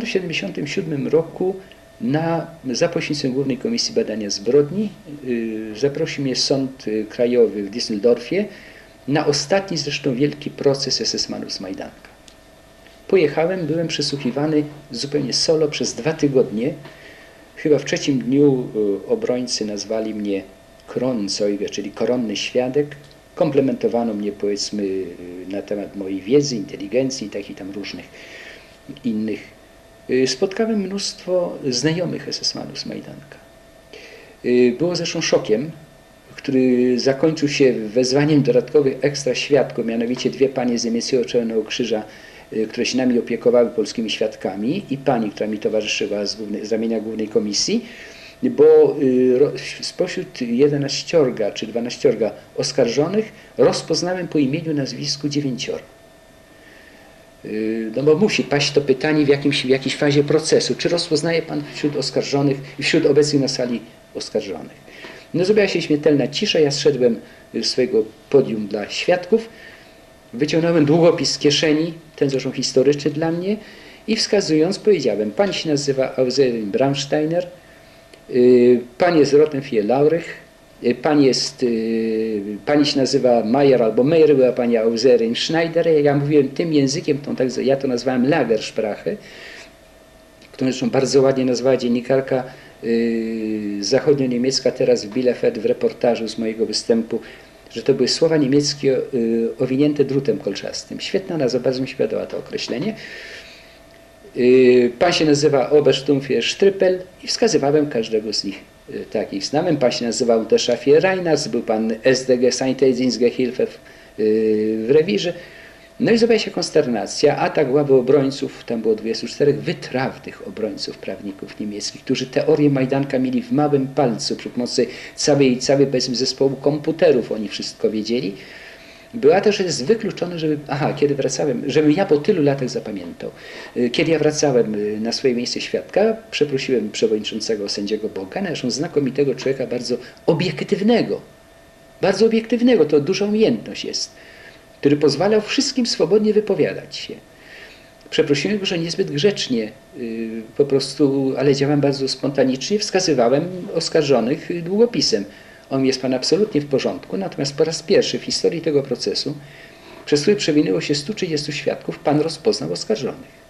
W 1977 roku na, za pośrednictwem Głównej Komisji Badania Zbrodni y, zaprosił mnie Sąd y, Krajowy w Düsseldorfie na ostatni zresztą wielki proces SS-manów z Majdanka. Pojechałem, byłem przesłuchiwany zupełnie solo przez dwa tygodnie. Chyba w trzecim dniu y, obrońcy nazwali mnie Kronzeuge, czyli koronny świadek. Komplementowano mnie powiedzmy na temat mojej wiedzy, inteligencji i takich tam różnych innych. Y, Spotkałem mnóstwo znajomych SS-manów z Majdanka. Y, Było zresztą szokiem, który zakończył się wezwaniem dodatkowych ekstra świadków, mianowicie dwie panie z niemieckiego Czerwonego Krzyża, y, które się nami opiekowały polskimi świadkami i pani, która mi towarzyszyła z, głównej, z ramienia Głównej Komisji, bo spośród 11 czy 12 oskarżonych rozpoznałem po imieniu, nazwisku dziewięcioro. Y, No bo musi paść to pytanie w, jakimś, w jakiejś fazie procesu. Czy rozpoznaje Pan wśród oskarżonych, wśród obecnych na sali oskarżonych? No zrobiła się śmiertelna cisza, ja zszedłem z swojego podium dla świadków, wyciągnąłem długopis z kieszeni, ten zresztą historyczny dla mnie i wskazując powiedziałem, Pan się nazywa Auzerin Braunsteiner, y, Pan jest Rottenfiel Laurich, y, Pan jest, y, Pani się nazywa Mayer albo Meyer, była Pani Auzerin Schneider. Ja mówiłem tym językiem, tą, tak, ja to nazwałem Lagersprache, którą zresztą bardzo ładnie nazwała dziennikarka yy, zachodnio-niemiecka teraz w Bielefeld w reportażu z mojego występu, że to były słowa niemieckie owinięte drutem kolczastym. Świetna nazwa, bardzo mi się podoba to określenie. Pan się nazywa Obersturmfie Strypel i wskazywałem każdego z nich takich znałem. Pan się nazywał też Reiners, był pan SDG Sanitätsdienstgehilfe w, yy, w rewirze. No i zrobiła się konsternacja, atak ławy obrońców, tam było 24 wytrawnych obrońców prawników niemieckich, którzy teorię Majdanka mieli w małym palcu przy pomocy całej, całej powiedzmy zespołu komputerów, oni wszystko wiedzieli. Była też jest wykluczone, żeby, aha, kiedy wracałem, żebym ja po tylu latach zapamiętał. Y, Kiedy ja wracałem y, na swoje miejsce świadka, przeprosiłem przewodniczącego sędziego Bogana, zresztą znakomitego człowieka, bardzo obiektywnego, bardzo obiektywnego, to duża umiejętność jest, który pozwalał wszystkim swobodnie wypowiadać się. Przeprosiłem go, że niezbyt grzecznie, y, po prostu, ale działałem bardzo spontanicznie, wskazywałem oskarżonych długopisem. On jest pan absolutnie w porządku, natomiast po raz pierwszy w historii tego procesu, przez który przewinęło się 130 świadków, pan rozpoznał oskarżonych.